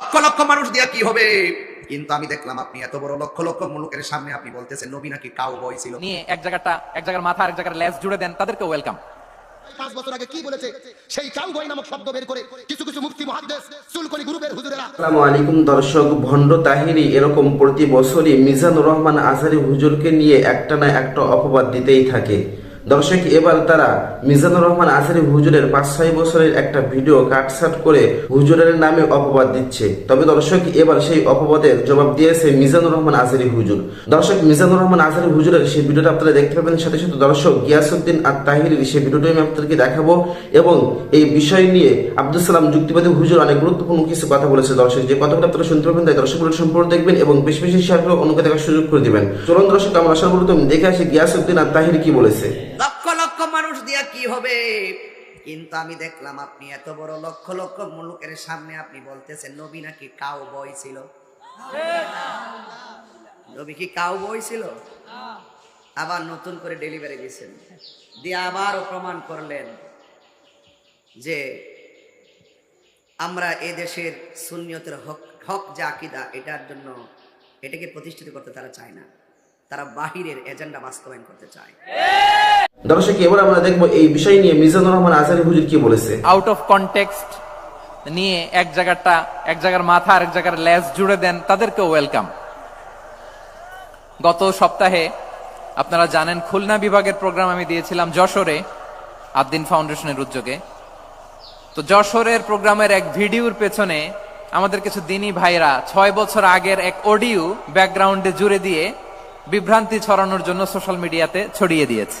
লক্ষ লক্ষ মানুষ দিয়া কি হবে? কিন্তু আমি দেখলাম আপনি এত বড় লক্ষ লক্ষ মুলুকের সামনে আপনি বলতেছেন নবী নাকি কাউ বয় ছিল। নিয়ে এক জায়গাটা এক জায়গার মাথা এক জায়গার লেজ জুড়ে দেন তাদেরকে ওয়েলকাম পাঁচ বছর আগে কি বলেছে? সেই কাউবয় নামক শব্দ বের করে কিছু কিছু মুফতি মহাদ্দেশ চুলকনি গ্রুপের হুজুরেরা আসসালামু আলাইকুম দর্শক ভণ্ড তাহিরি এরকম প্রতি বছরই মিজানুর রহমান আজহারি হুজুরকে নিয়ে একটা না একটা অপবাদ দিতেই থাকে। দর্শক, এবার তারা মিজানুর রহমান আজহারি হুজুরের পাঁচ, ছয় বছরের একটা ভিডিও কাটসাট করে হুজুরের নামে অপবাদ দিচ্ছে। তবে দর্শক, এবার সেই অপবাদের জবাব দিয়েছে মিজানুর রহমান আজহারি হুজুর। দর্শক, মিজানুর রহমান আজহারি হুজুরের সেই ভিডিওটা আপনারা দেখতে পাবেন। সাথে সাথে দর্শক গিয়াসুদ্দিন আর তাহিরির সেই ভিডিওটি আমি আপনাদেরকে দেখাবো এবং এই বিষয় নিয়ে আব্দুল সালাম যুক্তিবাদী হুজুর অনেক গুরুত্বপূর্ণ কিছু কথা বলেছে দর্শক। যে কথাগুলো আপনারা শুনতে পাবেন তাই দর্শকগুলো সম্পূর্ণ দেখবেন এবং বেশি বেশি শেয়ার করে অন্যকে দেখার সুযোগ করে দিবেন। চলুন দর্শক, আমরা সর্বপ্রথম দেখে আসি গিয়াসুদ্দিন আর তাহির কি বলেছে। দিয়া কি হবে? কিন্তু আমি দেখলাম আপনি এত বড় লক্ষ লক্ষ মুলুকের সামনে আপনি বলতেছেন, নবী নাকি কাউ বয় ছিল? নবী কি কাউ বয় ছিল? আবার নতুন করে ডেলিভারি দিয়েছেন। দিয়ে আবারও প্রমাণ করলেন যে আমরা এ দেশের সুন্নিয়তের হক হক যে আকিদা, এটার জন্য এটাকে প্রতিষ্ঠিত করতে তারা চায় না। তারা বাহিরের এজেন্ডা বাস্তবায়ন করতে চায়। দর্শক, এবার আমরা দেখব এই বিষয় নিয়ে মিজানুর রহমান আজহারি হুজুর কি বলেছে। আউট অফ কনটেক্সট নিয়ে এক জায়গাটা, এক জায়গার মাথা আর এক জায়গার লেজ জুড়ে দেন তাদেরকে ওয়েলকাম গত সপ্তাহে আপনারা জানেন, খুলনা বিভাগের প্রোগ্রাম আমি দিয়েছিলাম যশোরে আদ্দিন ফাউন্ডেশনের উদ্যোগে। তো যশোরের প্রোগ্রামের এক ভিডিওর পেছনে আমাদের কিছু দিনী ভাইরা ছয় বছর আগের এক অডিও ব্যাকগ্রাউন্ডে জুড়ে দিয়ে বিভ্রান্তি ছড়ানোর জন্য সোশ্যাল মিডিয়াতে ছড়িয়ে দিয়েছে।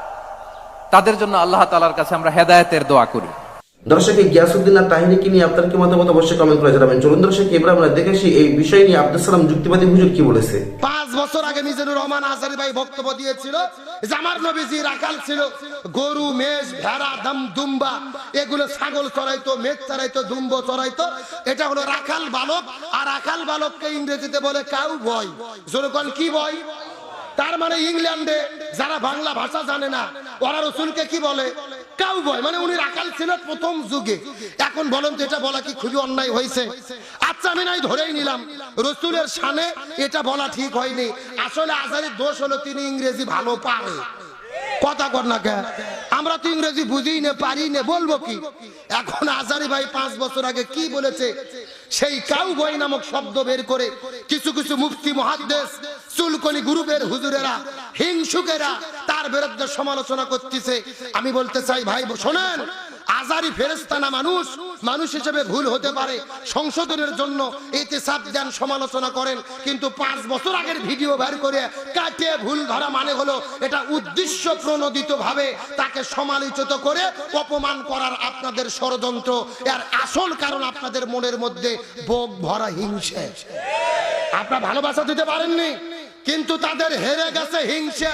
তাদের জন্য আল্লাহ তালার কাছে আমরা হেদায়েতের দোয়া করি। দর্শক এই গিয়াসুদ্দিন আর তাহিরিকে নিয়ে আপনার কি মতামত অবশ্যই কমেন্ট করে জানাবেন। চলুন দর্শক এবার আমরা দেখে আসি এই বিষয় নিয়ে আব্দুল সালাম যুক্তিবাদী হুজুর কি বলেছে। পাঁচ বছর আগে মিজানুর রহমান আজারি ভাই বক্তব্য দিয়েছিল যে আমার নবীজি রাখাল ছিল গরু মেষ ভেড়া দাম দুম্বা এগুলো ছাগল চড়াইতো মেঘ চড়াইতো দুম্ব চড়াইতো। এটা হলো রাখাল বালক আর রাখাল বালককে ইংরেজিতে বলে কাউ বয় জোরকন কি বয় তার মানে ইংল্যান্ডে যারা বাংলা ভাষা জানে না, ওরা রসুলকে কি বলে? বয় মানে উনি রাখাল ছিল প্রথম যুগে। এখন বলেন তো এটা বলা কি খুবই অন্যায় হয়েছে? আচ্ছা আমি নাই, ধরেই নিলাম। রসুলের সানে এটা বলা ঠিক হয়নি। আসলে দোষ হলো তিনি ইংরেজি ভালো কথা কর না আমরা তো ইংরেজি বুঝি না, পারি না, বলব কি? এখন আজারি ভাই পাঁচ বছর আগে কি বলেছে? সেই কাউ বই নামক শব্দ বের করে কিছু কিছু মুফতি, মহাদ্দেশ চুলকনি গ্রুপের হুজুরেরা, হিংসুকেরা তার বিরুদ্ধে সমালোচনা করতেছে। আমি বলতে চাই, ভাই, শোনেন, আজারি ফেরেস্তানা মানুষ মানুষ হিসেবে ভুল হতে পারে। সংশোধনের জন্য এতে সাপ দেন, সমালোচনা করেন, কিন্তু পাঁচ বছর আগের ভিডিও বের করে কাটে ভুল ধরা মানে হলো এটা উদ্দেশ্য প্রণোদিত ভাবে তাকে সমালোচিত করে অপমান করার আপনাদের ষড়যন্ত্র। এর আসল কারণ আপনাদের মনের মধ্যে বোক ভরা হিংসে। আপনার ভালোবাসা দিতে পারেননি? কিন্তু তাদের হেরে গেছে হিংসা,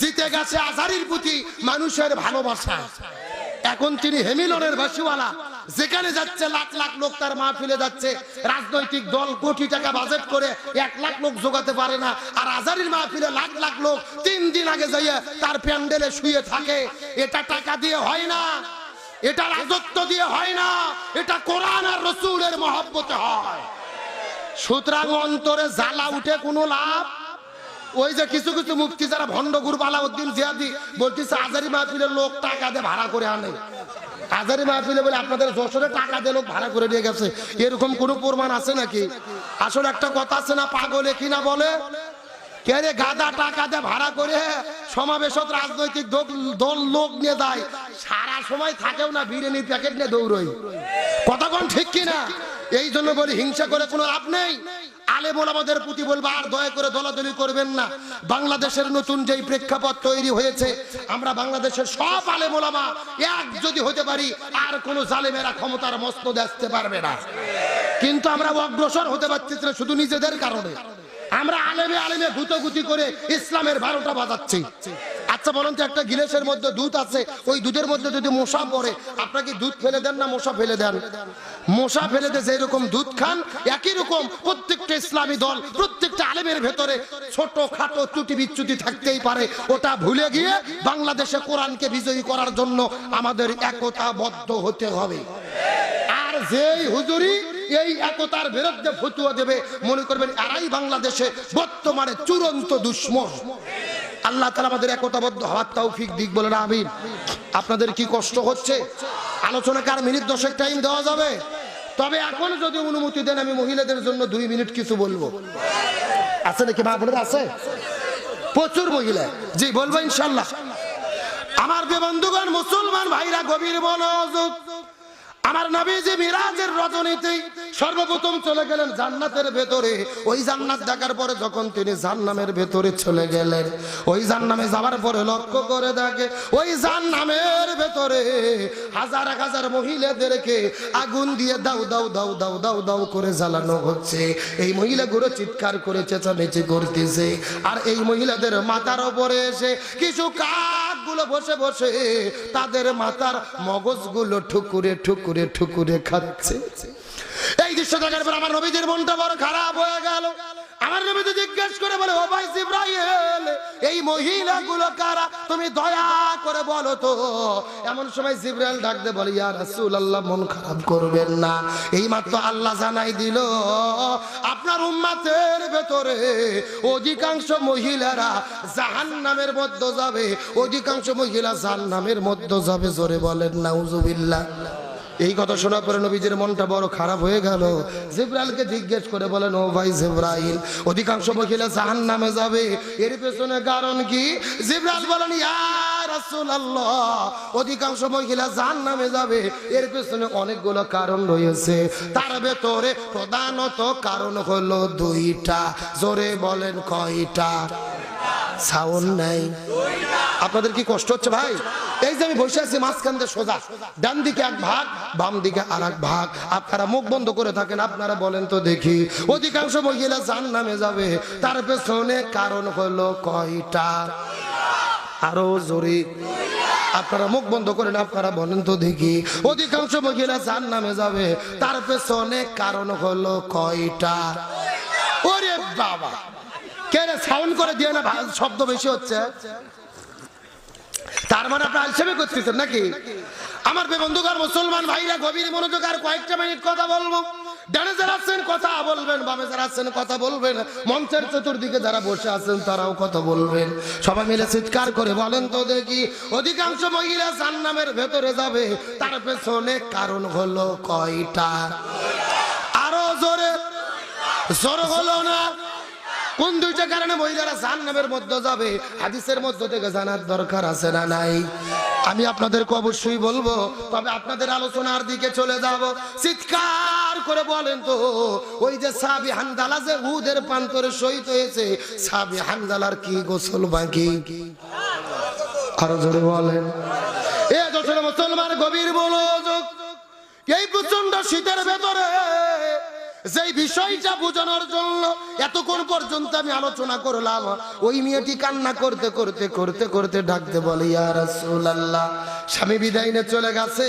জিতে গেছে আজারির প্রতি মানুষের ভালোবাসা। এখন তিনি হেমিলনের বাসিওয়ালা, যেখানে যাচ্ছে লাখ লাখ লোক তার মাহফিলে যাচ্ছে। রাজনৈতিক দল কোটি টাকা বাজেট করে এক লাখ লোক জোগাতে পারে না। আর আজারির মাহফিলে লাখ লাখ লোক তিন দিন আগে যাইয়া তার প্যান্ডেলে শুয়ে থাকে। এটা টাকা দিয়ে হয় না। এটা রাজত্ব দিয়ে হয় না। এটা কোরআন আর রসুলের মহব্বতে হয়। সুতরাং অন্তরে জ্বালা উঠে কোনো লাভ ওই যে কিছু কিছু মুক্তি যারা ভণ্ডগুর বালাউদ্দিন জিয়াদি বলতেছে, আজারি মাহফিলের লোক টাকা দিয়ে ভাড়া করে আনে। আজারি মাহফিলে বলে, আপনাদের যশোরে টাকা দিয়ে লোক ভাড়া করে নিয়ে গেছে। এরকম কোনো প্রমাণ আছে নাকি? আসলে একটা কথা আছে না, পাগলে কিনা বলে? কে রে গাদা টাকা দিয়ে ভাড়া করে সমাবেশত রাজনৈতিক দল- লোক নিয়ে যায়? সারা সময় থাকেও না বিরিয়ানির প্যাকেট নিয়ে দৌড়ই কতক্ষণ ঠিক কিনা? এই জন্য বলি, হিংসা করে কোনো লাভ নেই? আর দয়া করে করবেন না। বাংলাদেশের নতুন যেই প্রেক্ষাপট তৈরি হয়েছে, আমরা বাংলাদেশের সব আলেমোলামা এক যদি হতে পারি, আর কোনো জালেমেরা ক্ষমতার মস্ত দেখতে পারবে না। কিন্তু আমরা অগ্রসর হতে পারছি না শুধু নিজেদের কারণে। আমরা আলেমে আলেমে গুতগুতি করে ইসলামের বারোটা বাজাচ্ছি। আচ্ছা বলুন তো একটা গিলেসের মধ্যে দুধ আছে, ওই দুধের মধ্যে যদি মশা পড়ে আপনাকে দুধ ফেলে দেন না মশা ফেলে দেন? মশা ফেলে দিয়ে যেরকম দুধ খান, একই রকম প্রত্যেকটা ইসলামী দল, প্রত্যেকটা আলেমের ভেতরে ছোট খাটো ত্রুটি বিচ্যুতি থাকতেই পারে। ওটা ভুলে গিয়ে বাংলাদেশে কোরআনকে বিজয়ী করার জন্য আমাদের একতাবদ্ধ হতে হবে। আর যেই হুজুরি এই একতার বিরুদ্ধে ফতুয়া দেবে, মনে করবেন এরাই বাংলাদেশে বর্তমানে চূড়ান্ত দুশ্মন। আল্লাহ তালা আমাদের একতাবদ্ধ হওয়ার তৌফিক দিক বলে না আমিন। আপনাদের কি কষ্ট হচ্ছে? আলোচনাকে আর মিনিট দশেক টাইম দেওয়া যাবে? তবে এখন যদি অনুমতি দেন, আমি মহিলাদের জন্য দুই মিনিট কিছু বলব। আছে নাকি মা বোনেরা? আছে? প্রচুর মহিলা। জি, বলব ইনশাল্লাহ আমার যে বন্ধুগণ, মুসলমান ভাইরা, গভীর মনোযোগ আমার নবীজি মিরাজের রজনীতে সর্বপ্রথম চলে গেলেন জান্নাতের ভেতরে। ওই জান্নাত দেখার পরে যখন তিনি জান্নামের ভেতরে চলে গেলেন, ওই জান্নামে যাওয়ার পরে লক্ষ্য করে দেখে, ওই জান্নামের ভেতরে হাজার হাজার মহিলাদেরকে আগুন দিয়ে দাও দাও দাও দাও দাও দাও করে জ্বালানো হচ্ছে। এই মহিলাগুলো চিৎকার করে চেঁচামেচি করতেছে। আর এই মহিলাদের মাথার ওপরে এসে কিছু কাকগুলো বসে বসে তাদের মাথার মগজগুলো ঠুকুরে ঠুকুরে ঠুকুরে খাচ্ছে। এই দৃশ্য দেখার পর আমার নবীদের মনটা বড় খারাপ হয়ে গেল। আমার জিজ্ঞেস করে বলে, ও ভাই জিব্রাইল, এই মহিলাগুলো কারা? তুমি দয়া করে বলো তো। এমন সময় জিব্রাইল ডাকতে বলে মন খারাপ করবেন না। এই মাত্র আল্লাহ জানাই দিল, আপনার উম্মাতের ভেতরে অধিকাংশ মহিলারা জাহান্নামের মধ্যে যাবে। অধিকাংশ মহিলা জাহান্নামের মধ্যে যাবে, জোরে বলেন, নাউজুবিল্লাহ। এই কথা শোনার পরে নবীজির মনটা বড় খারাপ হয়ে গেল। জিব্রাইলকে জিজ্ঞেস করে বলেন ও ভাই জিব্রাইল, অধিকাংশ মহিলা জাহান নামে যাবে। এর পেছনে কারণ কি? জিব্রাইল বলেন অধিকাংশ মহিলা জাহান নামে যাবে। এর পেছনে অনেকগুলো কারণ রয়েছে। তার ভেতরে প্রধানত কারণ হলো দুইটা। জোরে বলেন কয়টা? সাউন্ড নাই। আপনাদের কি কষ্ট হচ্ছে ভাই? এই যে আমি বসে আছি, মাঝখান দিয়ে সোজা। ডান দিকে এক ভাগ, বাম দিকে আর এক ভাগ। আপনারা মুখ বন্ধ করে থাকেন, আপনারা বলেন তো দেখি। অধিকাংশ মহিলা জান নামে যাবে। তার পেছনে কারণ হলো কয়টা? আরও জোরে। আপনারা মুখ বন্ধ করেন, আপনারা বলেন তো দেখি। অধিকাংশ মহিলা জান নামে যাবে। তার পেছনে কারণ হলো কয়টা? ওরে বাবা! কে সাউন্ড করে দিয়ে না শব্দ বেশি হচ্ছে? তার মানে আপনি আলসেমি করতেছেন নাকি? আমার বে বন্ধুকার মুসলমান ভাইরা, গভীর মনোযোগ আর কয়েকটা মিনিট কথা বলব। ডানে যারা আছেন, কথা বলবেন, বামে যারা আছেন, কথা বলবেন। মঞ্চের চতুর্দিকে যারা বসে আছেন, তারাও কথা বলবেন। সবাই মিলে চিৎকার করে বলেন তো দেখি, অধিকাংশ মহিলা জান্নামের ভেতরে যাবে। তার পেছনে কারণ হলো কয়টা? আরও জোরে, জোর হলো না। কোন দুইটা কারণে মহিলারা জাহান্নামের মধ্যে যাবে, হাদিসের মধ্যে থেকে জানার দরকার আছে না নাই? আমি আপনাদেরকে অবশ্যই বলব, তবে আপনাদের আলোচনার দিকে চলে যাব। চিৎকার করে বলেন তো, ওই যে সাবি হান্দালা যে উদের প্রান্তরে শহীদ হয়েছে সাবি হান্দালার কি গোসল বাকি? আরও জোরে বলেন। এ যশোর মুসলমান গভীর মনোযোগ এই প্রচণ্ড শীতের ভেতরে যেই বিষয়টা বোঝানোর জন্য এতক্ষণ পর্যন্ত আমি আলোচনা করলাম, ওই মেয়েটি কান্না করতে করতে করতে করতে ডাকতে বলে, ইয়া রাসূলুল্লাহ, স্বামী বিদায় চলে গেছে।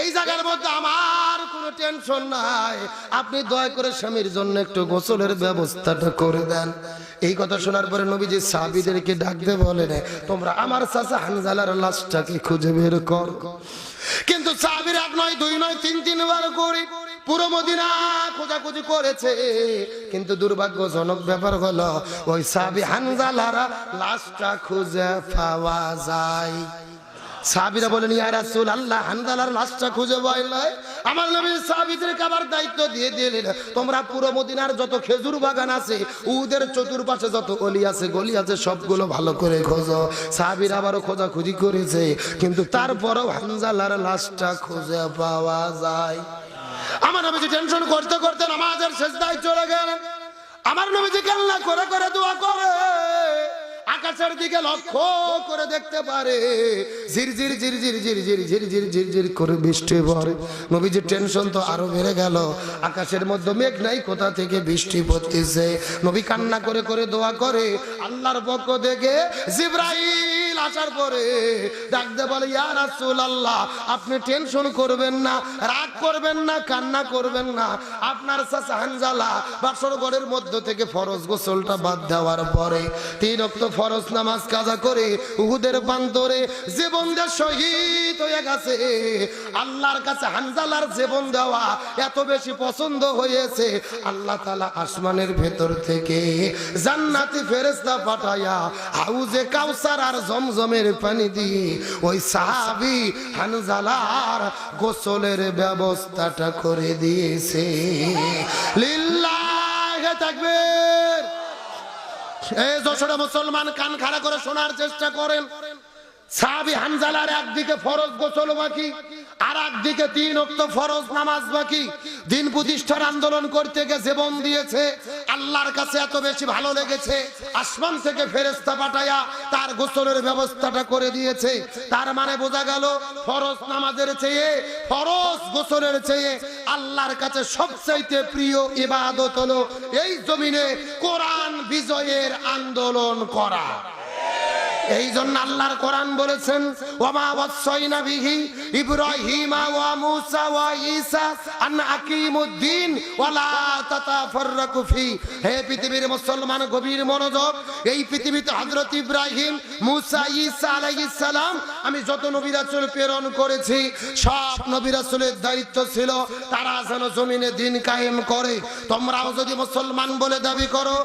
এই জায়গার মধ্যে আমার কোনো টেনশন নাই। আপনি দয়া করে স্বামীর জন্য একটু গোসলের ব্যবস্থাটা করে দেন। এই কথা শোনার পরে নবীজি সাহাবীদেরকে ডাকতে বলেন, তোমরা আমার চাচা হানজালার লাশটাকে খুঁজে বের কর। কিন্তু সাহাবীর এক নয়, দুই নয়, তিন, তিনবার করে পুরো মদিনা খোঁজাখুঁজি করেছে। কিন্তু দুর্ভাগ্যজনক ব্যাপার হলো, ওই সাবি হানজালারা লাশটা খুঁজে পাওয়া যায়। সাহাবিরা বলেন, ইয়া আল্লাহ হানজালার লাশটা খুঁজে পাইলে আমার নবী সাহাবীদেরকে আবার দায়িত্ব দিয়ে দিলেন। তোমরা পুরো মদিনার যত খেজুর বাগান আছে, উদের চতুর্পাশে যত গলি আছে গলি আছে, সবগুলো ভালো করে খোঁজো। সাহাবীরা আবারও খোঁজাখুঁজি করেছে, কিন্তু তারপরেও হানজালার লাশটা খুঁজে পাওয়া যায়। আমার নবীজি টেনশন করতে করতে নামাজের শেষ দায় চলে গেলেন আমার নবীজি কান্না করে করে দোয়া করে আকাশের দিকে লক্ষ্য করে দেখতে পারে ঝিরঝির ঝিরঝির ঝিরঝির ঝিরঝির ঝিরঝির করে বৃষ্টি পড়ে নবীজির টেনশন তো আরও বেড়ে গেল আকাশের মধ্যে মেঘ নাই কোথা থেকে বৃষ্টি পড়তেছে নবী কান্না করে করে দোয়া করে আল্লাহর পক্ষ থেকে জিব্রাইল আসার পরে ডাকতে বলে, ইয়া রাসূলুল্লাহ, আপনি টেনশন করবেন না, রাগ করবেন না, কান্না করবেন না। আপনার চাচা হানজালা বাসর ঘরের মধ্য থেকে ফরজ গোসলটা বাদ দেওয়ার পরে তিন অক্ত ফরজ নামাজ কাজা করে উহুদের প্রান্তরে জীবন দিয়ে শহীদ হয়ে গেছে। আল্লাহর কাছে হানজালার জীবন দেওয়া এত বেশি পছন্দ হয়েছে। আল্লাহ তালা আসমানের ভেতর থেকে জান্নাতি ফেরেস্তা পাঠায়া হাউজে কাউসার আর জমজমের পানি দিয়ে ওই সাহাবি হানজালার গোসলের ব্যবস্থাটা করে দিয়েছে। থাকবে মুসলমান কান খাড়া করে শোনার চেষ্টা করেন। সাহাবি হানজালার একদিকে ফরজ গোসল বাকি আর একদিকে তিন ফরজ নামাজ বাকি। দিন আন্দোলন করতে আল্লাহর কাছে এত বেশি ভালো আসমান থেকে তার গোসলের ব্যবস্থাটা করে দিয়েছে। তার মানে বোঝা গেল ফরজ নামাজের চেয়ে, ফরজ গোসলের চেয়ে আল্লাহর কাছে সবচাইতে প্রিয় ইবাদত হলো এই জমিনে কোরআন বিজয়ের আন্দোলন করা। এই জন্য আল্লাহর কোরআন বলেছেন, ওমা ওয়াসাইনা বিহি ইব্রাহিমা ওয়া মূসা ওয়া ঈসা আন আকিমুদ্দিন ওয়ালা তাতাফাররাকু ফি। হে পৃথিবীর মুসলমান, গভীর মনোযোগ। এই পৃথিবীতে হযরত ইব্রাহিম, মূসা, ঈসা আলাইহিস সালাম আমি যত নবী রাসূল প্রেরণ করেছি, সব নবী রাসূলের দায়িত্ব ছিল তারা যেন জমিনে দিন কায়েম করে। তোমরাও যদি মুসলমান বলে দাবি করো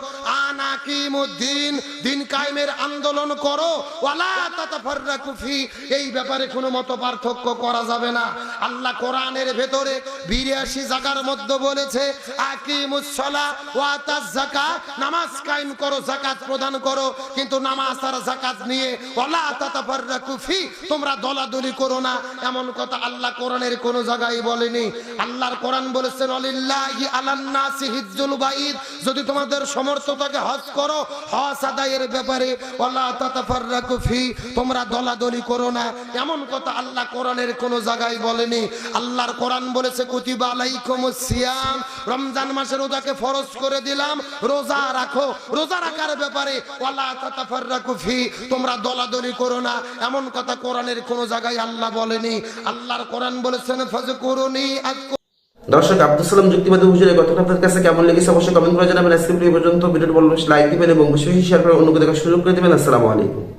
আনাকিমুদ্দিন দিন কায়েমের আন্দোলন করো, ওয়ালা তাতাফাররাকু ফি, এই ব্যাপারে কোনো মত পার্থক্য করা যাবে না। আল্লাহ কোরআনের ভেতরে 82 জায়গার মধ্যে বলেছে আকিমুস সালা ওয়া আতাজ যাকাত নামাজ কায়েম করো যাকাত প্রদান করো, কিন্তু নামাজ আর যাকাত নিয়ে, ওয়ালা তাতাফাররাকু ফি তোমরা দলাদলি করো না। এমন কথা আল্লাহ কোরআনের কোন জায়গায় বলেনি। আল্লাহর কোরআন বলেছেন, অলিল্লাহি আলান নাসি হিজ্জুল বাইদ যদি তোমাদের সমর্থ থাকে হজ করো, হজ আদায়ের ব্যাপারে, ওয়ালা তাতাফাররাকু ফি। তোমরা দলাদলি করো না। এমন কথা আল্লাহ কোরআনের কোন জায়গায় বলেনি। আল্লাহর কোরআন বলেছে, কুতিবা আলাইকুমুস সিয়াম। রমজান মাসের রোজাকে ফরজ করে দিলাম। রোজা রাখো। রোজা রাখার ব্যাপারে, ওয়ালা তাতাফাররাকু ফি। তোমরা দলাদলি করো না। এমন কথা কোরআনের কোন জায়গায় আল্লাহ বলেনি। আল্লাহর কোরআন বলেছেন ফাজকুরুনি দর্শক আব্দুল সালাম যুক্তিবাদী হুজুরের কথাটা আপনার কাছে কেমন লেগেছে অবশ্যই কমেন্ট করে জানাবেন। আজকে পর্যন্ত ভিডিওটি বলবেন লাইক দিবেন এবং বেশি হিসাবে শেয়ার করে দেখার সুযোগ করে দেবেন। আসসালামু আলাইকুম।